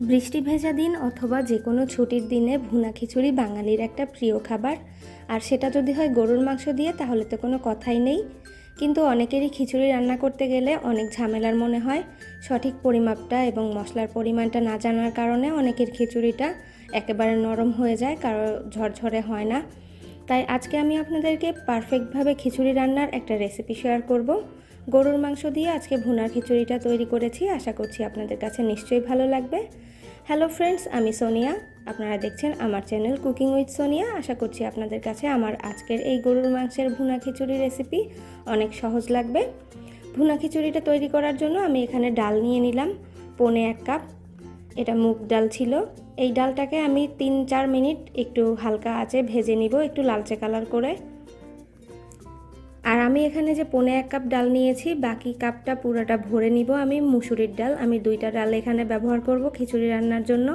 বৃষ্টি ভেজা দিন অথবা যে কোনো ছুটির দিনে ভুনা খিচুড়ি বাঙালির একটা প্রিয় খাবার। আর সেটা যদি হয় গরুর মাংস দিয়ে, তাহলে তো কোনো কথাই নেই। কিন্তু অনেকেরই খিচুড়ি রান্না করতে গেলে অনেক ঝামেলার মনে হয়। সঠিক পরিমাপটা এবং মশলার পরিমাণটা না জানার কারণে অনেকের খিচুড়িটা একেবারে নরম হয়ে যায়, কারও ঝরঝরে হয় না। তাই আজকে আমি আপনাদেরকে পারফেক্টভাবে খিচুড়ি রান্নার একটা রেসিপি শেয়ার করব। গরুর মাংস দিয়ে আজকে ভুনার খিচুড়িটা তৈরি করেছি। আশা করছি আপনাদের কাছে নিশ্চয়ই ভালো লাগবে। হ্যালো ফ্রেন্ডস আমি সোনিয়া। আপনারা দেখছেন আমার চ্যানেল কুকিং উইথ সোনিয়া আশা করছি আপনাদের কাছে আমার আজকের এই গরুর মাংসের ভুনা খিচুড়ি রেসিপি অনেক সহজ লাগবে। ভুনা খিচুড়িটা তৈরি করার জন্য আমি এখানে ডাল নিয়ে নিলাম, পনে এক কাপ। এটা মুগ ডাল ছিল। এই ডালটাকে আমি তিন চার মিনিট একটু হালকা আঁচে ভেজে নিব, একটু লালচে কালার করে। আর আমি এখানে যে পনে এক কাপ ডাল নিয়েছি, বাকি কাপটা পুরোটা ভরে নিব আমি মুসুরির ডাল। আমি দুইটা ডাল এখানে ব্যবহার করব খিচুড়ি রান্নার জন্য।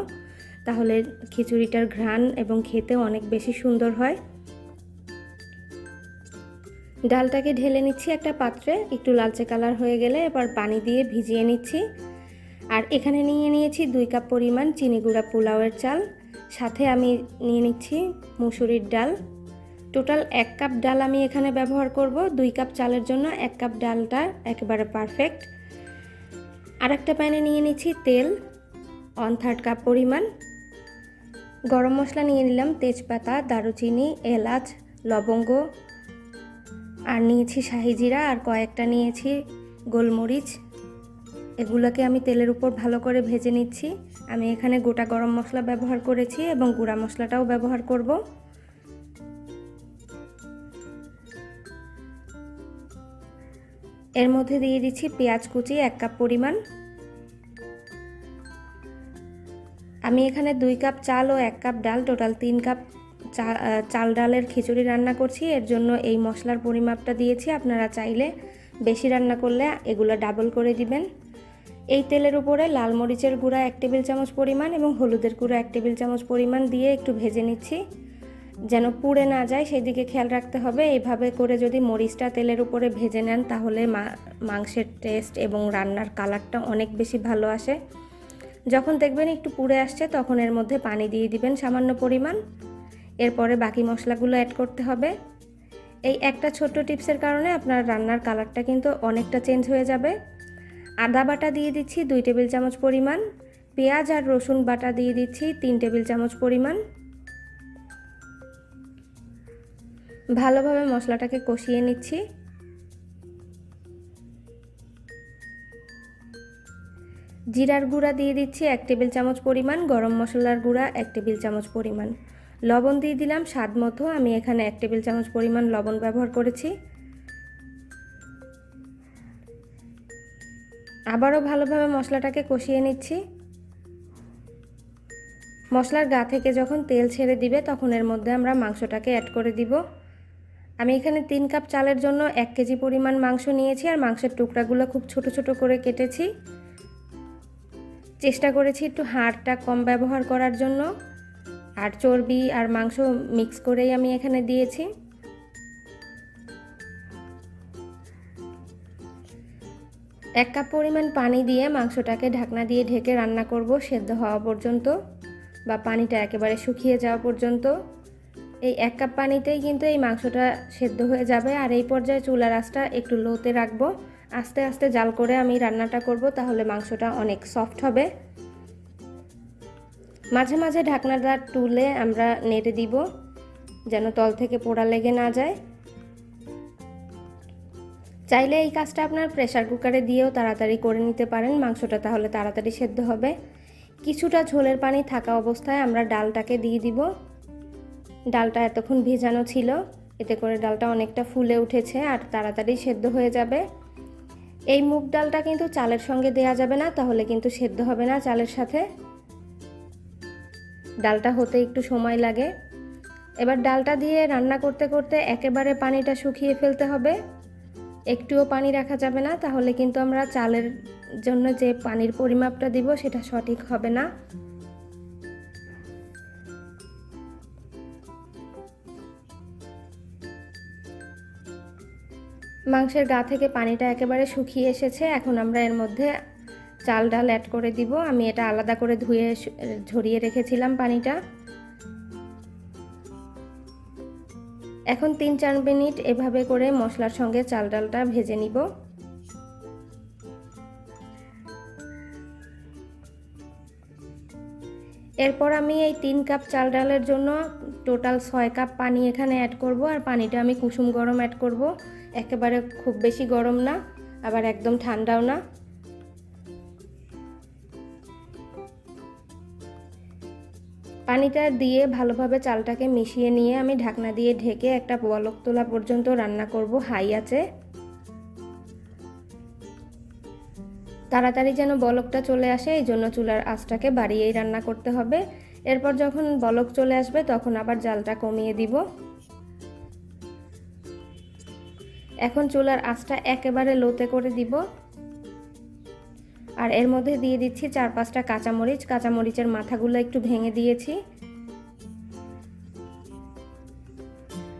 তাহলে খিচুড়িটার ঘ্রাণ এবং খেতে অনেক বেশি সুন্দর হয়। ডালটাকে ঢেলে নিচ্ছি একটা পাত্রে, একটু লালচে কালার হয়ে গেলে এবার পানি দিয়ে ভিজিয়ে নিচ্ছি। আর এখানে নিয়ে নিয়েছি দুই কাপ পরিমাণ চিনি গুঁড়া পোলাওয়ের চাল। সাথে আমি নিয়ে নিচ্ছি মুসুরির ডাল। টোটাল এক কাপ ডাল আমি এখানে ব্যবহার করব। দুই কাপ চালের জন্য এক কাপ ডালটা একেবারে পারফেক্ট আর একটা প্যানে নিয়ে নিচ্ছি তেল ওয়ান থার্ড কাপ পরিমাণ। গরম মশলা নিয়ে নিলাম তেজপাতা, দারুচিনি, এলাচ, লবঙ্গ। আর নিয়েছি শাহি জিরা, আর কয়েকটা নিয়েছি গোলমরিচ। এগুলোকে আমি তেলের উপর ভালো করে ভেজে নিচ্ছি। আমি এখানে গোটা গরম মশলা ব্যবহার করেছি এবং গুঁড়া মশলাটাও ব্যবহার করব। এর মধ্যে দিয়ে দিচ্ছি পেঁয়াজ কুচি এক কাপ পরিমাণ। আমি এখানে দুই কাপ চাল ও এক কাপ ডাল, টোটাল তিন কাপ চাল ডালের খিচুড়ি রান্না করছি। এর জন্য এই মশলার পরিমাপটা দিয়েছি। আপনারা চাইলে বেশি রান্না করলে এগুলো ডাবল করে দিবেন। এই তেলের উপরে লাল মরিচের গুঁড়া এক টেবিল চামচ পরিমাণ এবং হলুদের গুঁড়া এক টেবিল চামচ পরিমাণ দিয়ে একটু ভেজে নিচ্ছি। যেন পুড়ে না যায় সেই দিকে খেয়াল রাখতে হবে। এইভাবে করে যদি মরিচটা তেলের উপরে ভেজে নেন, তাহলে মাংসের টেস্ট এবং রান্নার কালারটা অনেক বেশি ভালো আসে। যখন দেখবেন একটু পুড়ে আসছে, তখন এর মধ্যে পানি দিয়ে দিবেন সামান্য পরিমাণ। এরপরে বাকি মশলাগুলো অ্যাড করতে হবে। এই একটা ছোট্ট টিপসের কারণে আপনার রান্নার কালারটা কিন্তু অনেকটা চেঞ্জ হয়ে যাবে। আদা বাটা দিয়ে দিচ্ছি দুই টেবিল চামচ পরিমাণ। পেঁয়াজ আর রসুন বাটা দিয়ে দিচ্ছি তিন টেবিল চামচ পরিমাণ। ভালোভাবে মশলাটাকে কষিয়ে নিচ্ছি। জিরার গুঁড়া দিয়ে দিচ্ছি এক টেবিল চামচ পরিমাণ, গরম মশলার গুঁড়া এক টেবিল চামচ পরিমাণ। লবণ দিয়ে দিলাম স্বাদ মতো, আমি এখানে এক টেবিল চামচ পরিমাণ লবণ ব্যবহার করেছি। আবারও ভালোভাবে মশলাটাকে কষিয়ে নিচ্ছি। মশলার গা থেকে যখন তেল ছেড়ে দিবে, তখন এর মধ্যে আমরা মাংসটাকে অ্যাড করে দিব। আমি এখানে তিন কাপ চালের জন্য এক কেজি পরিমাণ মাংস নিয়েছি আর মাংসের টুকরাগুলো খুব ছোট ছোট করে কেটেছি। চেষ্টা করেছি একটু হাড়টা কম ব্যবহার করার জন্য। আর চর্বি আর মাংস মিক্স করেই আমি এখানে দিয়েছি। এক কাপ পরিমাণ পানি দিয়ে মাংসটাকে ঢাকনা দিয়ে ঢেকে রান্না করব সেদ্ধ হওয়া পর্যন্ত বা পানিটা একেবারে শুকিয়ে যাওয়া পর্যন্ত। এই এক কাপ পানিতেই কিন্তু এই মাংসটা সেদ্ধ হয়ে যাবে। আর এই পর্যায়ে চুলার আঁচটা একটু লোতে রাখব। আস্তে আস্তে জাল করে আমি রান্নাটা করব, তাহলে মাংসটা অনেক সফট হবে। মাঝে মাঝে ঢাকনাটা তুলে আমরা নেড়ে দিব, যেন তল থেকে পোড়া লেগে না যায়। চাইলে এই কাজটা আপনার প্রেশার কুকারে দিয়েও তাড়াতাড়ি করে নিতে পারেন। মাংসটা তাহলে তাড়াতাড়ি সেদ্ধ হবে। কিছুটা ঝোলের পানি থাকা অবস্থায় আমরা ডালটাকে দিয়ে দিব। ডালটা এতক্ষণ ভেজানো ছিল, এতে করে ডালটা অনেকটা ফুলে উঠেছে আর তাড়াতাড়ি সেদ্ধ হয়ে যাবে। এই মুগ ডালটা কিন্তু চালের সঙ্গে দেয়া যাবে না, তাহলে কিন্তু সেদ্ধ হবে না চালের সাথে। ডালটা হতে একটু সময় লাগে। এবার ডালটা দিয়ে রান্না করতে করতে একেবারে পানিটা শুকিয়ে ফেলতে হবে। একটুও পানি রাখা যাবে না, তাহলে কিন্তু আমরা চালের জন্য যে পানির পরিমাপটা দিব সেটা সঠিক হবে না। মাংসের গা থেকে পানিটা একেবারে শুকিয়ে এসেছে, এখন আমরা এর মধ্যে চাল ডাল অ্যাড করে দিব। আমি এটা আলাদা করে ধুয়ে ঝরিয়ে রেখেছিলাম পানিটা। এখন তিন চার মিনিট এভাবে করে মশলার সঙ্গে চাল ডালটা ভেজে নিব। এরপর আমি এই তিন কাপ চাল ডালের জন্য টোটাল ছয় কাপ পানি এখানে অ্যাড করব আর পানিটা আমি কুসুম গরম অ্যাড করব। একেবারে খুব বেশি গরম না, আবার একদম ঠান্ডাও না। পানিটা দিয়ে ভালোভাবে চালটাকে মিশিয়ে নিয়ে আমি ঢাকনা দিয়ে ঢেকে একটা বলক তোলা পর্যন্ত রান্না করব, হাই আছে। তাড়াতাড়ি যেন বলকটা চলে আসে, এই জন্য চুলার আঁচটাকে বাড়িয়েই রান্না করতে হবে। এরপর যখন বলক চলে আসবে, তখন আবার জালটা কমিয়ে দিব। এখন চুলার আঁচটা একেবারে লোতে করে দিব। আর এর মধ্যে দিয়ে দিচ্ছি চার পাঁচটা কাঁচামরিচ। কাঁচামরিচের মাথাগুলো একটু ভেঙে দিয়েছি।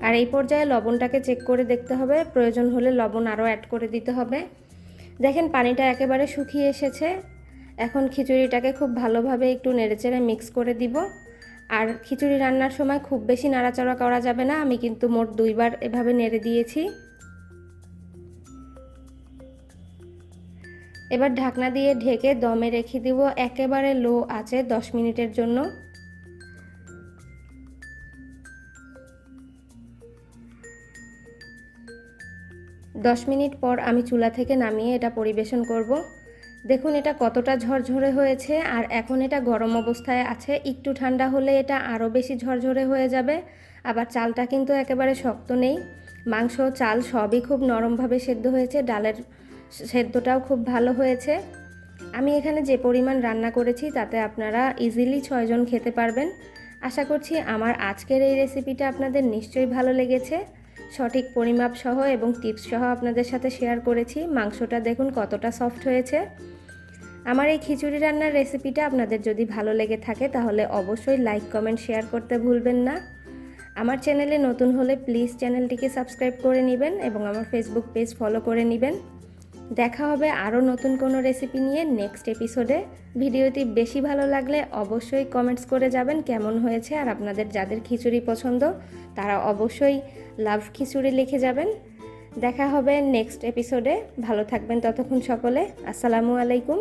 আর এই পর্যায়ে লবণটাকে চেক করে দেখতে হবে। প্রয়োজন হলে লবণ আরও অ্যাড করে দিতে হবে। দেখেন, পানিটা একেবারে শুকিয়ে এসেছে। এখন খিচুড়িটাকে খুব ভালোভাবে একটু নেড়েচেড়ে মিক্স করে দিব। আর খিচুড়ি রান্নার সময় খুব বেশি নাড়াচাড়া করা যাবে না, আমি কিন্তু মোট দুইবার এভাবে নেড়ে দিয়েছি। এবার ঢাকনা দিয়ে ঢেকে দমে রেখে দিব, একেবারে লো আছে দশ মিনিটের জন্য। দশ মিনিট পর আমি চুলা থেকে নামিয়ে এটা পরিবেশন করব। দেখুন এটা কতটা ঝরঝরে হয়েছে আর এখন এটা গরম অবস্থায় আছে। একটু ঠান্ডা হলে এটা আরও বেশি ঝরঝরে হয়ে যাবে। আবার চালটা কিন্তু একেবারে শক্ত নেই। মাংস, চাল সবই খুব নরমভাবে সেদ্ধ হয়েছে। ডালের সেদ্ধটাও খুব ভালো হয়েছে। আমি এখানে যে পরিমাণ রান্না করেছি তাতে আপনারা ইজিলি ছয়জন খেতে পারবেন। আশা করছি আমার আজকের এই রেসিপিটা আপনাদের নিশ্চয়ই ভালো লেগেছে। সঠিক পরিমাপ সহ এবং টিপস সহ আপনাদের সাথে শেয়ার করেছি। মাংসটা দেখুন কতটা সফট হয়েছে। আমার এই খিচুড়ি রান্নার রেসিপিটা আপনাদের যদি ভালো লেগে থাকে তাহলে অবশ্যই লাইক কমেন্ট শেয়ার করতে ভুলবেন না। আমার চ্যানেলে নতুন হলে প্লিজ চ্যানেলটিকে সাবস্ক্রাইব করে নেবেন এবং আমার ফেসবুক পেজ ফলো করে নেবেন। দেখা হবে আরও নতুন কোনো রেসিপি নিয়ে নেক্সট এপিসোডে ভিডিওটি বেশি ভালো লাগলে অবশ্যই কমেন্টস করে যাবেন কেমন হয়েছে আর আপনাদের যাদের খিচুড়ি পছন্দ, তারা অবশ্যই লাভ খিচুড়ি লিখে যাবেন। দেখা হবে নেক্সট এপিসোডে ভালো থাকবেন ততক্ষণ সকলে। আসসালামু আলাইকুম।